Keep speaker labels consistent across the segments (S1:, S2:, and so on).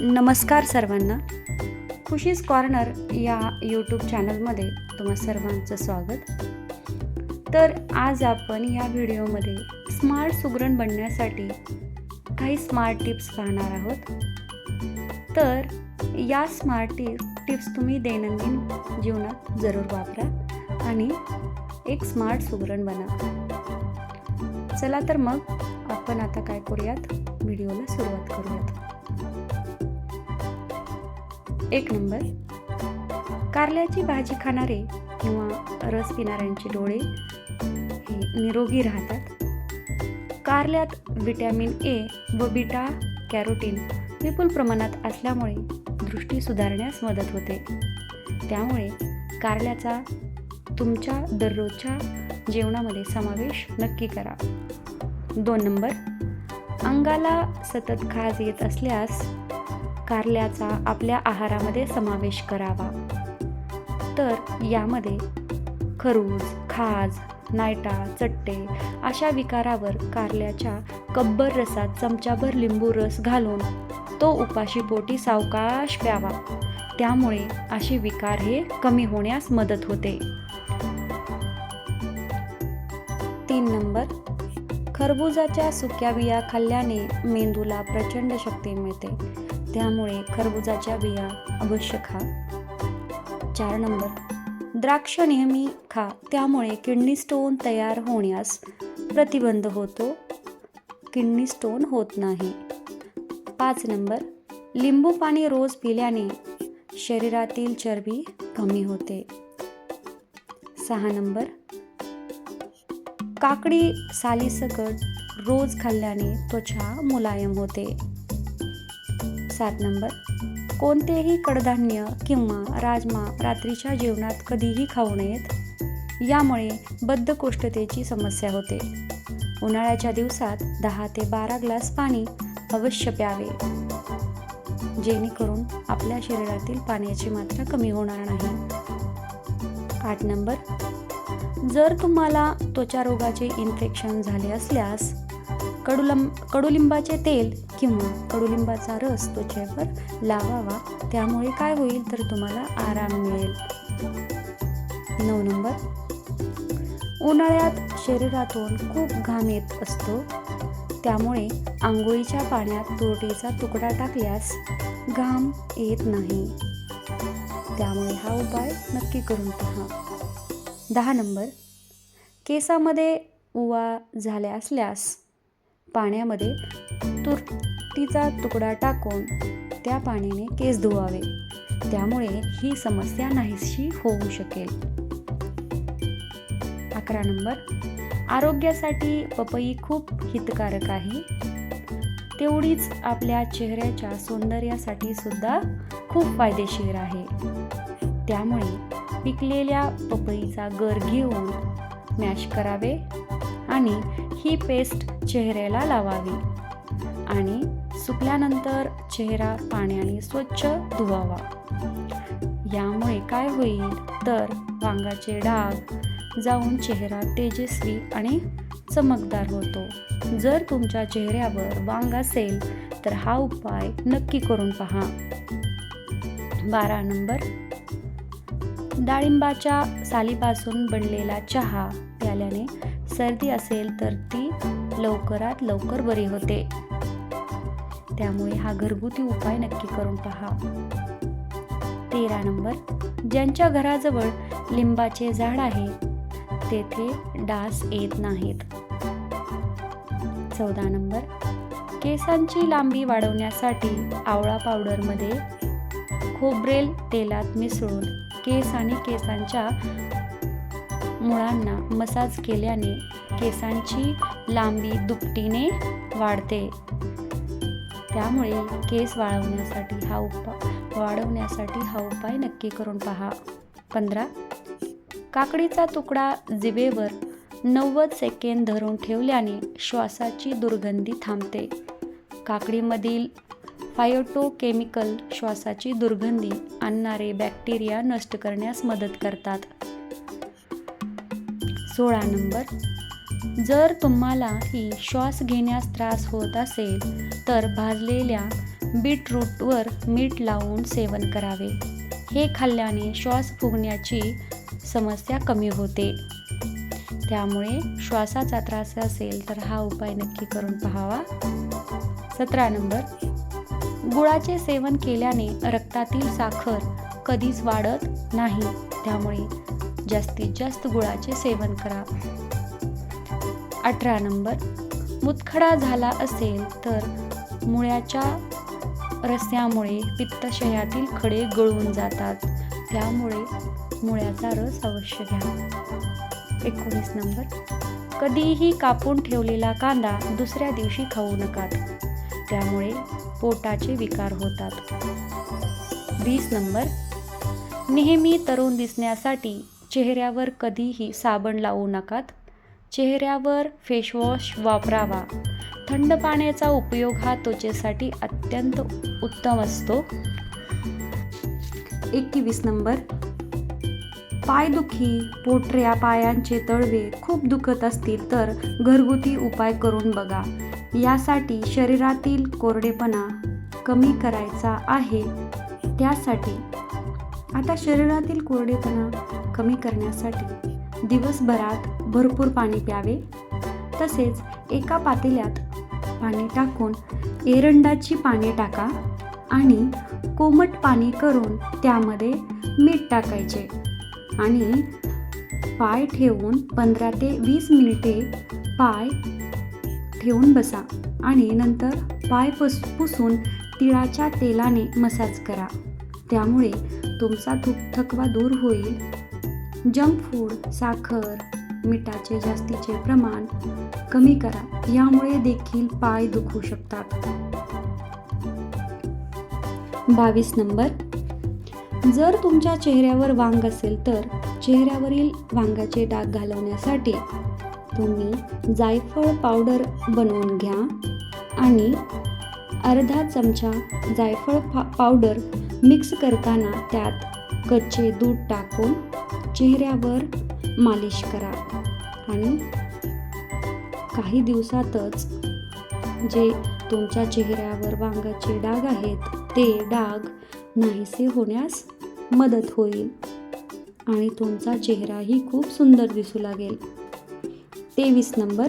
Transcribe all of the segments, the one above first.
S1: नमस्कार सर्वांना. खुशीज कॉर्नर या यूट्यूब चॅनलमध्ये तुम्हा सर्वांचं स्वागत. तर आज आपण या व्हिडिओमध्ये स्मार्ट सुगरण बनण्यासाठी काही स्मार्ट टिप्स पाहणार आहोत. तर या स्मार्ट टिप टिप्स तुम्ही दैनंदिन जीवनात जरूर वापरा आणि एक स्मार्ट सुगरण बना. चला तर मग आपण आता काय करूयात? व्हिडिओला सुरुवात करूयात. एक नंबर. कारल्याची भाजी खाणारे किंवा रस पिणाऱ्यांचे डोळे हे निरोगी राहतात. कारल्यात विटॅमिन ए व बीटा कॅरोटीन विपुल प्रमाणात असल्यामुळे दृष्टी सुधारण्यास मदत होते. त्यामुळे कारल्याचा तुमच्या दररोजच्या जेवणामध्ये समावेश नक्की करा. दोन नंबर. अंगाला सतत खाज येत असल्यास कारल्याचा आपल्या आहारामध्ये समावेश करावा. तर यामध्ये खरूज खाज नायटा चट्टे अशा विकारावर कारल्याच्या कब्बर रसात चमचाभर लिंबू रस घालून तो उपाशी पोटी सावकाश प्यावा. त्यामुळे असे विकार हे कमी होण्यास मदत होते. तीन नंबर. खरबुजाच्या सुक्या बिया खाल्ल्याने मेंदूला प्रचंड शक्ती मिळते. त्यामुळे खरबुजाच्या बिया अवश्य खा. चार नंबर. द्राक्ष नेहमी खा. त्यामुळे किडनी स्टोन तयार होण्यास प्रतिबंध होतो. किडनी स्टोन होत नाही. पाच नंबर. लिंबू पाणी रोज पिल्याने शरीरातील चरबी कमी होते. सहा नंबर. काकडी सालीसकट रोज खाल्ल्याने त्वचा मुलायम होते. सात नंबर. कोणतेही कडधान्य किंवा राजमा रात्रीच्या जेवणात कधीही खाऊ नयेत. यामुळे बद्धकोष्ठतेची समस्या होते. उन्हाळ्याच्या दिवसात दहा ते बारा ग्लास पाणी अवश्य प्यावे. जेणेकरून आपल्या शरीरातील पाण्याची मात्रा कमी होणार नाही. आठ नंबर. जर तुम्हाला त्वचारोगाचे इन्फेक्शन झाले असल्यास कडुलंब कडुलिंबाचे तेल किंवा कडुलिंबाचा रस त्वचेवर लावावा. त्यामुळे काय होईल तर तुम्हाला आराम मिळेल. नऊ नंबर. उन्हाळ्यात शरीरातून खूप घाम येत असतो. त्यामुळे आंघोळीच्या पाण्यात तुरटीचा तुकडा टाकल्यास घाम येत नाही. त्यामुळे हा उपाय नक्की करून पहा. दहा नंबर. केसामध्ये उवा झाल्या असल्यास पाण्यामध्ये तुरटीचा तुकडा टाकून त्या पाण्याने केस धुवावे. त्यामुळे ही समस्या नाहीशी होऊ शकेल. अकरा नंबर. आरोग्यासाठी पपई खूप हितकारक आहे. तेवढीच आपल्या चेहऱ्याच्या सौंदर्यासाठी सुद्धा खूप फायदेशीर आहे. त्यामुळे पिकलेल्या पपईचा गर घेऊन मॅश करावे आणि ही पेस्ट चेहऱ्याला लावावी. आणि सुकल्यानंतर चेहरा पाण्याने स्वच्छ धुवावा. यामुळे काय होईल? तर वांगाचे डाग जाऊन चेहरा तेजस्वी आणि चमकदार होतो. जर तुमच्या चेहऱ्यावर वांग असेल तर हा उपाय नक्की करून पहा. बारा नंबर डाळिंबाच्या सालीपासून बनलेला चहा प्याल्याने सर्दी असेल तर ती लवकरात लवकर बरी होते. त्यामुळे हा घरगुती उपाय नक्की करून पहा. तेरा नंबर. ज्यांच्या घराजवळ लिंबाचे झाड आहे तेथे डास येत नाहीत. चौदा नंबर. केसांची लांबी वाढवण्यासाठी आवळा पावडरमध्ये खोबरेल तेलात मिसळून केस आणि केसांच्या मुळांना मसाज केल्याने केसांची लांबी दुपटीने वाढते. त्यामुळे केस वाळवण्यासाठी हा उपाय वाढवण्यासाठी हा उपाय नक्की करून पहा. पंधरा काकडीचा तुकडा जिभेवर नव्वद सेकंद धरून ठेवल्याने श्वासाची दुर्गंधी थांबते. काकडीमधील फायोटोकेमिकल श्वासाची दुर्गंधी आणणारे बॅक्टेरिया नष्ट करण्यास मदत करतात. सोळा नंबर. जर तुम्हाला ही श्वास घेण्यास त्रास होत असेल तर भाजलेल्या बीटरूटवर मीठ लावून सेवन करावे. हे खाल्ल्याने श्वास फुगण्याची समस्या कमी होते. त्यामुळे श्वासाचा त्रास असेल तर हा उपाय नक्की करून पाहावा. सतरा नंबर. गुळाचे सेवन केल्याने रक्तातील साखर कधीच वाढत नाही. त्यामुळे जास्तीत जास्त गुळाचे सेवन करा. अठरा नंबर. मुतखडा झाला असेल तर मुळ्याच्या रस्यामुळे पित्तशयातील खडे गळून जातात. त्यामुळे मुळ्याचा रस अवश्य घ्या. एकोणीस नंबर. कधीही कापून ठेवलेला कांदा दुसऱ्या दिवशी खाऊ नका. त्यामुळे पोटाचे विकार होतात. वीस नंबर. नेहमी तरुण दिसण्यासाठी चेहऱ्यावर कधीही साबण लावू नकात. चेहऱ्यावर फेसवॉश वापरावा. थंड पाण्याचा उपयोग हा त्वचेसाठी अत्यंत उत्तम असतो. एकवीस नंबर. पायदुखी पोटऱ्या पायांचे तळवे खूप दुखत असतील तर घरगुती उपाय करून बघा. यासाठी शरीरातील कोरडेपणा कमी करायचा आहे. त्यासाठी आता शरीरातील कोरडेपणा कमी करण्यासाठी दिवसभरात भरपूर पाणी प्यावे. तसेच एका पातेल्यात पाणी टाकून एरंडाची पाने टाका आणि कोमट पाणी करून त्यामध्ये मीठ टाकायचे आणि पाय ठेवून पंधरा ते वीस मिनिटे पाय ठेवून बसा आणि नंतर पाय पस पुसून तिळाच्या तेलाने मसाज करा. त्यामुळे तुमचा थुक थकवा दूर होईल. जंक फूड साखर मिठाचे जास्तीचे प्रमाण कमी करा. यामुळे देखील पाय दुखू शकतात. बावीस नंबर. जर तुमच्या चेहऱ्यावर वांग असेल तर चेहऱ्यावरील वांगाचे डाग घालवण्यासाठी तुम्ही जायफळ पावडर बनवून घ्या आणि अर्धा चमचा जायफळ पा पावडर मिक्स करताना त्यात कच्चे दूध टाकून चेहऱ्यावर मालिश करा. आणि काही दिवसातच जे तुमच्या चेहऱ्यावर वांगाचे डाग आहेत ते डाग नाहीसे होण्यास मदत होईल आणि तुमचा चेहराही खूप सुंदर दिसू लागेल. तेवीस नंबर.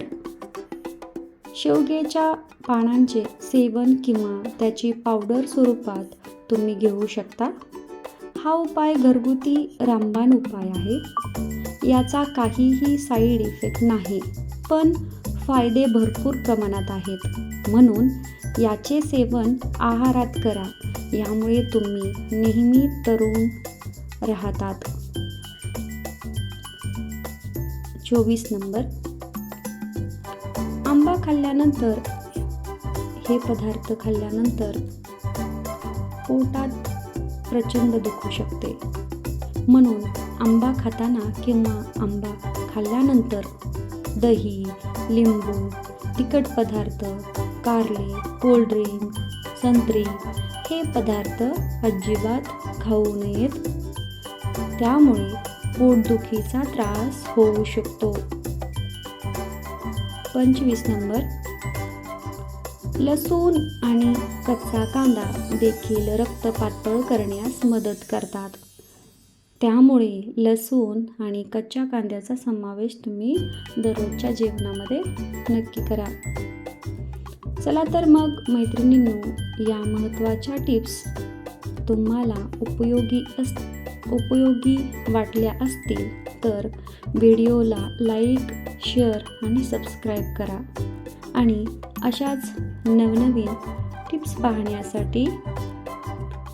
S1: शेवग्याच्या पानांचे सेवन किंवा त्याची पावडर स्वरूपात तुम्ही घेऊ शकता. हा उपाय घरगुती रामबाण उपाय आहे. याचा काहीही साईड इफेक्ट नाही पण फायदे भरपूर प्रमाणात आहेत. म्हणून याचे सेवन आहारात करा यामुळे तुम्ही नेहमी तरुण राहतात. चोवीस नंबर. खाल्ल्यानंतर हे पदार्थ खाल्ल्यानंतर पोटात प्रचंड दुखू शकते. म्हणून आंबा खाताना किंवा आंबा खाल्ल्यानंतर दही लिंबू तिखट पदार्थ कारले कोल्ड्रिंक संत्री हे पदार्थ अजिबात खाऊ नयेत. त्यामुळे पोटदुखीचा त्रास होऊ शकतो. पंचवीस नंबर. लसूण आणि कच्चा कांदा देखील रक्त पातळ करण्यास मदत करतात. त्यामुळे लसूण आणि कच्च्या कांद्याचा समावेश तुम्ही दररोजच्या जेवणामध्ये नक्की करा. चला तर मग मैत्रिणींनो या महत्त्वाच्या टिप्स तुम्हाला उपयोगी असतील उपयोगी वाटल्या असतील तर व्हिडिओला लाईक शेअर आणि सबस्क्राईब करा. आणि अशाच नवनवीन टिप्स पाहण्यासाठी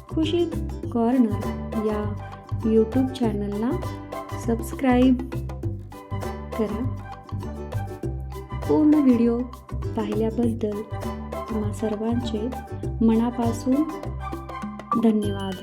S1: खुशी कॉर्नर या यूट्यूब चॅनलला सबस्क्राईब करा. पूर्ण व्हिडिओ पाहिल्याबद्दल तुम्हा सर्वांचे मनापासून धन्यवाद.